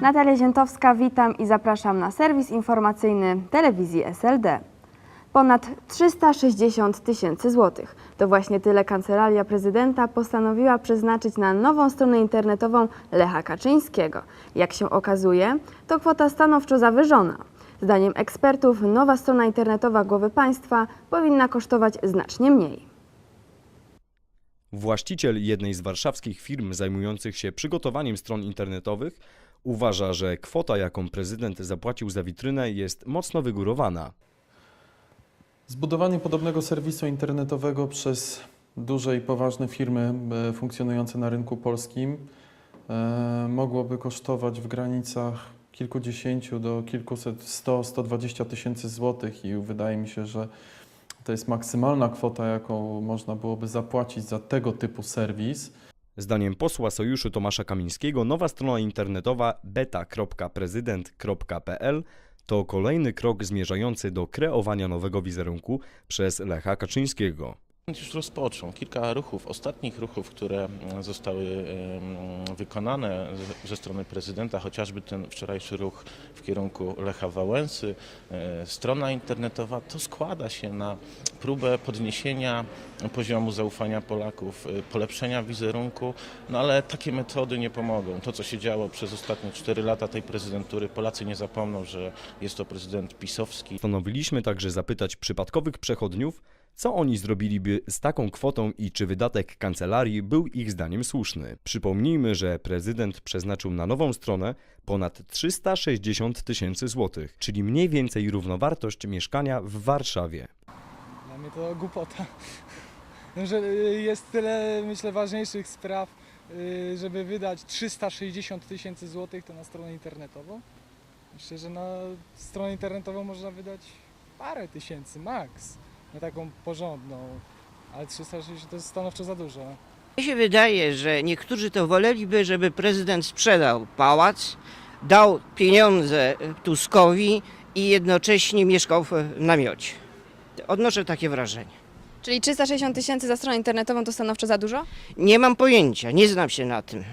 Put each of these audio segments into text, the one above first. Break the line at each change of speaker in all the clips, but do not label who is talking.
Natalia Ziętowska, witam i zapraszam na serwis informacyjny telewizji SLD. Ponad 360 tysięcy złotych. To właśnie tyle Kancelaria Prezydenta postanowiła przeznaczyć na nową stronę internetową Lecha Kaczyńskiego. Jak się okazuje, to kwota stanowczo zawyżona. Zdaniem ekspertów nowa strona internetowa głowy państwa powinna kosztować znacznie mniej.
Właściciel jednej z warszawskich firm zajmujących się przygotowaniem stron internetowych uważa, że kwota, jaką prezydent zapłacił za witrynę, jest mocno wygórowana.
Zbudowanie podobnego serwisu internetowego przez duże i poważne firmy e, funkcjonujące na rynku polskim e, mogłoby kosztować w granicach kilkudziesięciu do kilkuset, 100, 120 tysięcy złotych i wydaje mi się, że to jest maksymalna kwota, jaką można byłoby zapłacić za tego typu serwis.
Zdaniem posła Sojuszu Tomasza Kamińskiego nowa strona internetowa beta.prezydent.pl to kolejny krok zmierzający do kreowania nowego wizerunku przez Lecha Kaczyńskiego.
Już rozpoczął kilka ruchów, ostatnich ruchów, które mm, zostały wykonane ze- strony prezydenta, chociażby ten wczorajszy ruch w kierunku Lecha Wałęsy, e, strona internetowa, to składa się na próbę podniesienia poziomu zaufania Polaków, e, polepszenia wizerunku, no ale takie metody nie pomogą. To, co się działo przez ostatnie 4 lata tej prezydentury, Polacy nie zapomną, że jest to prezydent pisowski,
Postanowiliśmy także zapytać przypadkowych przechodniów, co oni zrobiliby z taką kwotą i czy wydatek kancelarii był ich zdaniem słuszny. Przypomnijmy, że prezydent przeznaczył na nową stronę ponad 360 tysięcy złotych, czyli mniej więcej równowartość mieszkania w Warszawie.
Dla mnie to głupota. No, że y, jest tyle, myślę, ważniejszych spraw, y, żeby wydać 360 tysięcy złotych to na stronę internetową. Myślę, że na stronę internetową można wydać parę tysięcy max na taką porządną, ale 360 to jest stanowczo za dużo.
Mi się wydaje, że niektórzy to woleliby, żeby prezydent sprzedał pałac, dał pieniądze Tuskowi i jednocześnie mieszkał w namiocie. Odnoszę takie wrażenie.
Czyli 360 tysięcy za stronę internetową to stanowczo za dużo?
Nie mam pojęcia, nie znam się na tym.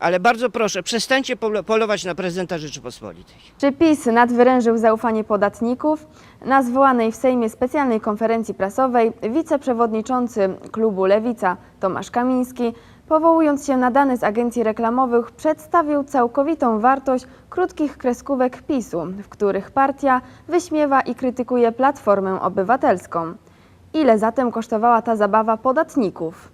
Ale bardzo proszę, przestańcie polo- polować na prezydenta Rzeczypospolitej.
Czy PiS nadwyrężył zaufanie podatników? Na zwołanej w Sejmie specjalnej konferencji prasowej wiceprzewodniczący klubu Lewica Tomasz Kamiński, powołując się na dane z agencji reklamowych, przedstawił całkowitą wartość krótkich kreskówek PiSu, w których partia wyśmiewa i krytykuje Platformę Obywatelską. Ile zatem kosztowała ta zabawa podatników?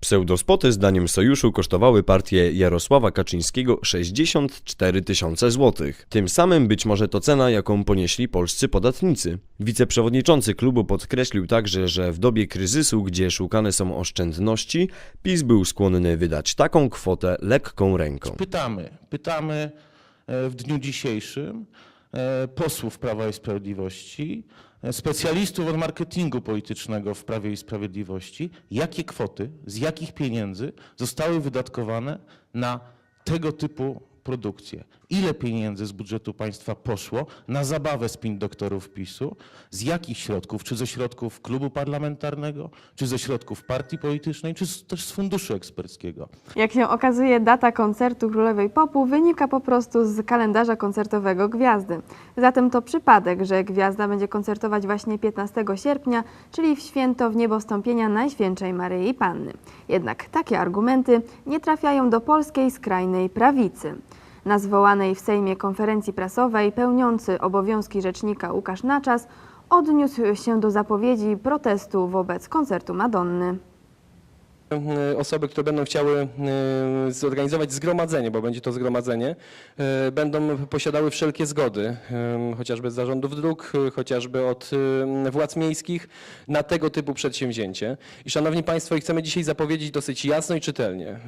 Pseudospoty zdaniem Sojuszu kosztowały partię Jarosława Kaczyńskiego 64 tysiące złotych. Tym samym być może to cena, jaką ponieśli polscy podatnicy. Wiceprzewodniczący klubu podkreślił także, że w dobie kryzysu, gdzie szukane są oszczędności, PiS był skłonny wydać taką kwotę lekką ręką.
Pytamy, pytamy e, w dniu dzisiejszym posłów Prawa i Sprawiedliwości, e, specjalistów od marketingu politycznego w Prawie i Sprawiedliwości, jakie kwoty, z jakich pieniędzy zostały wydatkowane na tego typu produkcje. Ile pieniędzy z budżetu państwa poszło na zabawę spin doktorów PiSu, z jakich środków, czy ze środków klubu parlamentarnego, czy ze środków partii politycznej, czy z, też z funduszu eksperckiego.
Jak się okazuje, data koncertu Królowej Popu wynika po prostu z kalendarza koncertowego Gwiazdy. Zatem to przypadek, że Gwiazda będzie koncertować właśnie 15 sierpnia, czyli w święto w niebostąpienia Najświętszej Maryi Panny. Jednak takie argumenty nie trafiają do polskiej skrajnej prawicy. Na zwołanej w Sejmie konferencji prasowej pełniący obowiązki rzecznika Łukasz Naczas odniósł się do zapowiedzi protestu wobec koncertu Madonny.
E, osoby, które będą chciały e, zorganizować zgromadzenie, bo będzie to zgromadzenie, e, będą posiadały wszelkie zgody, chociażby z zarządów dróg, chociażby od władz miejskich na tego typu przedsięwzięcie. I szanowni Państwo, chcemy dzisiaj zapowiedzieć dosyć jasno i czytelnie.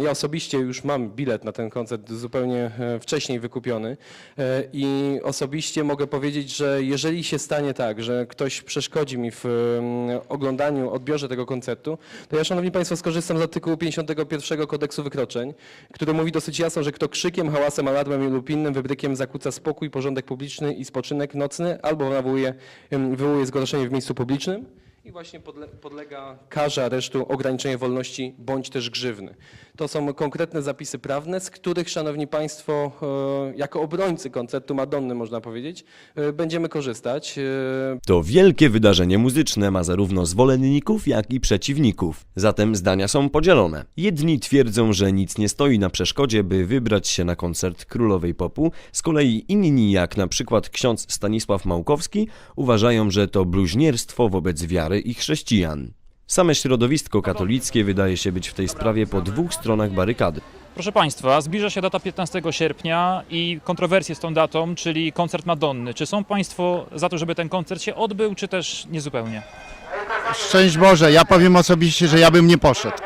Ja osobiście już mam bilet na ten koncert zupełnie wcześniej wykupiony i osobiście mogę powiedzieć, że jeżeli się stanie tak, że ktoś przeszkodzi mi w oglądaniu, odbiorze tego koncertu, to ja, szanowni Państwo, skorzystam z artykułu 51 kodeksu wykroczeń, który mówi dosyć jasno, że kto krzykiem, hałasem, alarmem lub innym wybrykiem zakłóca spokój, porządek publiczny i spoczynek nocny albo nawołuje, em, wywołuje zgorszenie w miejscu publicznym i właśnie podle, podlega karze aresztu, ograniczenie wolności bądź też grzywny. To są konkretne zapisy prawne, z których, Szanowni Państwo, e, jako obrońcy koncertu Madonny, można powiedzieć, e, będziemy korzystać. E,
To wielkie wydarzenie muzyczne ma zarówno zwolenników, jak i przeciwników. Zatem zdania są podzielone. Jedni twierdzą, że nic nie stoi na przeszkodzie, by wybrać się na koncert królowej popu, z kolei inni, jak na przykład ksiądz Stanisław Małkowski, uważają, że to bluźnierstwo wobec wiary i chrześcijan. Same środowisko katolickie wydaje się być w tej sprawie po dwóch stronach barykady.
Proszę Państwa, zbliża się data 15 sierpnia i kontrowersje z tą datą, czyli koncert Madonny. Czy są Państwo za to, żeby ten koncert się odbył, czy też niezupełnie?
Szczęść Boże, ja powiem osobiście, że ja bym nie poszedł.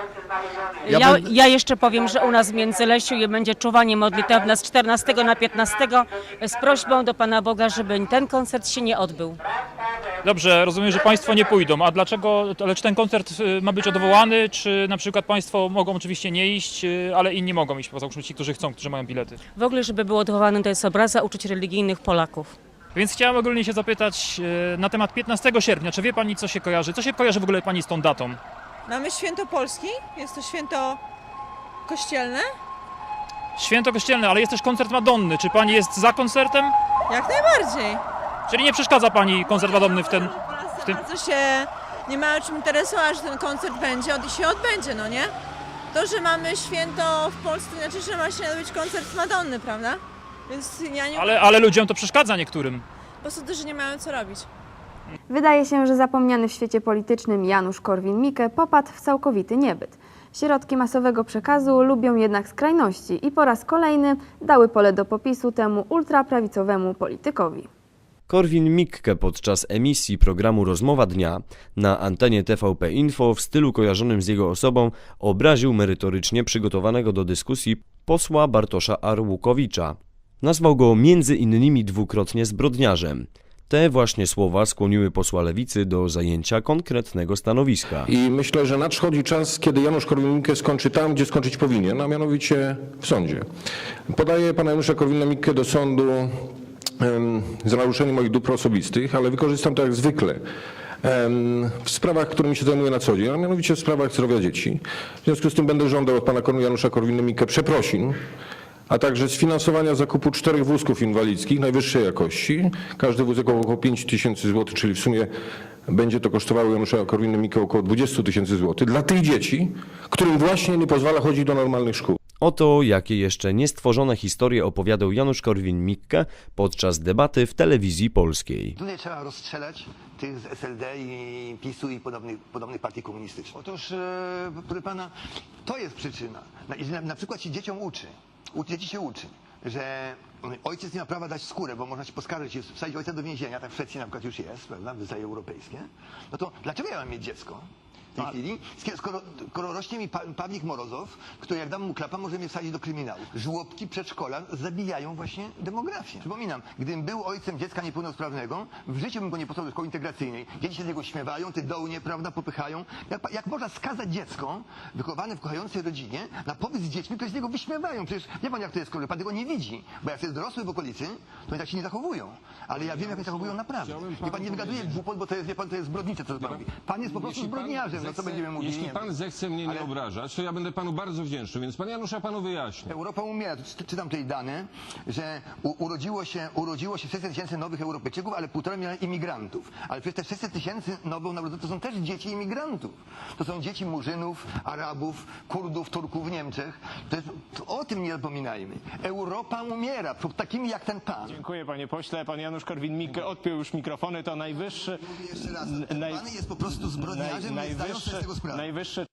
Ja
Ja,
będę-
ja jeszcze powiem, że u nas w Międzylesiu je będzie czuwanie modlitewne z 14 na 15 z prośbą do Pana Boga, żeby ten koncert się nie odbył.
Dobrze, rozumiem, że Państwo nie pójdą. A dlaczego, ale czy ten koncert y, ma być odwołany, czy na przykład Państwo mogą oczywiście nie iść, y, ale inni mogą iść, załóżmy ci, którzy chcą, którzy mają bilety.
W ogóle, żeby było odwołane, to jest obraza uczuć religijnych Polaków.
Więc chciałem ogólnie się zapytać y, na temat 15 sierpnia. Czy wie Pani, co się kojarzy? Co się kojarzy w ogóle Pani z tą datą?
Mamy święto Polski, jest to święto kościelne.
Święto kościelne, ale jest też koncert Madonny. Czy Pani jest za koncertem?
Jak najbardziej.
Czyli nie przeszkadza Pani koncert w ten... W tym...
Bardzo się nie ma o czym interesować, że ten koncert będzie od, i się odbędzie, no nie? To, że mamy święto w Polsce, to znaczy, że ma się odbyć koncert Madonny, prawda? Więc ja nie
Ale, ale ludziom to przeszkadza niektórym.
po prostu też nie mają co robić.
Wydaje się, że zapomniany w świecie politycznym Janusz Korwin-Mikke popadł w całkowity niebyt. Środki masowego przekazu lubią jednak skrajności i po raz kolejny dały pole do popisu temu ultraprawicowemu politykowi.
Korwin-Mikke podczas emisji programu Rozmowa Dnia na antenie TVP Info w stylu kojarzonym z jego osobą obraził merytorycznie przygotowanego do dyskusji posła Bartosza Arłukowicza. Nazwał go między innymi dwukrotnie zbrodniarzem. Te właśnie słowa skłoniły posła Lewicy do zajęcia konkretnego stanowiska.
I myślę, że nadchodzi czas, kiedy Janusz Korwin-Mikke skończy tam, gdzie skończyć powinien, a mianowicie w sądzie. Podaję pana Janusza Korwina-Mikke do sądu za naruszenie moich dóbr osobistych, ale wykorzystam to jak zwykle w sprawach, którymi się zajmuję na co dzień, a mianowicie w sprawach zdrowia dzieci. W związku z tym będę żądał od pana Janusza Korwina-Mikke przeprosin, a także sfinansowania zakupu czterech wózków inwalidzkich najwyższej jakości. Każdy wózek około 5 tysięcy złotych, czyli w sumie będzie to kosztowało Janusza Korwin-Mikke około 20 tysięcy złotych dla tych dzieci, którym właśnie nie pozwala chodzić do normalnych szkół.
Oto jakie jeszcze niestworzone historie opowiadał Janusz Korwin-Mikke podczas debaty w telewizji polskiej.
Tutaj trzeba rozstrzelać tych z SLD i PiSu i podobnych, podobnych partii komunistycznych. Otóż, e, proszę pana, to jest przyczyna. Na, na, przykład się dzieciom uczy, dzieci się uczy, że ojciec nie ma prawa dać skórę, bo można się poskarżyć i wsadzić ojca do więzienia, tak w Szwecji na przykład już jest, prawda, w krajach europejskie, no to dlaczego ja mam mieć dziecko? W tej chwili, skoro, skoro rośnie mi pa, Pawlik Morozow, który jak dam mu klapa, może mnie wsadzić do kryminału. Żłobki, przedszkola zabijają właśnie demografię. Przypominam, gdybym był ojcem dziecka niepełnosprawnego, w życiu bym go nie posłał do szkoły integracyjnej. Dzieci się z niego śmiewają, te dołnie, prawda, popychają. Jak, jak można skazać dziecko wychowane w kochającej rodzinie na pobyt z dziećmi, które się z niego wyśmiewają? Przecież wie pan, jak to jest, skoro pan tego nie widzi. Bo jak jest dorosły w okolicy, to oni tak się nie zachowują. Ale ja wiem, jak oni zachowują naprawdę. Nie pan nie wygaduje głupot, bo to jest, wie pan, to jest zbrodnicze, co pan mówi. Pan jest po prostu zbrodniarzem, no co będziemy mówili?
Jeśli
nie
pan
wiem.
zechce mnie nie
Ale-
obrażać, to ja będę panu bardzo wdzięczny, więc pan Janusz, ja panu wyjaśnię.
Europa umiera. Tu czy- czytam tutaj dane, że u, urodziło, się, urodziło się 600 tysięcy nowych Europejczyków, ale półtora miliona imigrantów. Ale przecież te 600 tysięcy nowonarodzonych to są też dzieci imigrantów. To są dzieci Murzynów, Arabów, Kurdów, Turków w Niemczech. To jest, to o tym nie zapominajmy. Europa umiera przed takimi jak ten pan.
Dziękuję panie pośle. Pan Janusz Korwin-Mikke odpiął już mikrofony. To najwyższy...
Jeszcze raz, ten
naj-
pan jest po prostu zbrodniarzem, nie zdają sprawy.
najwyższy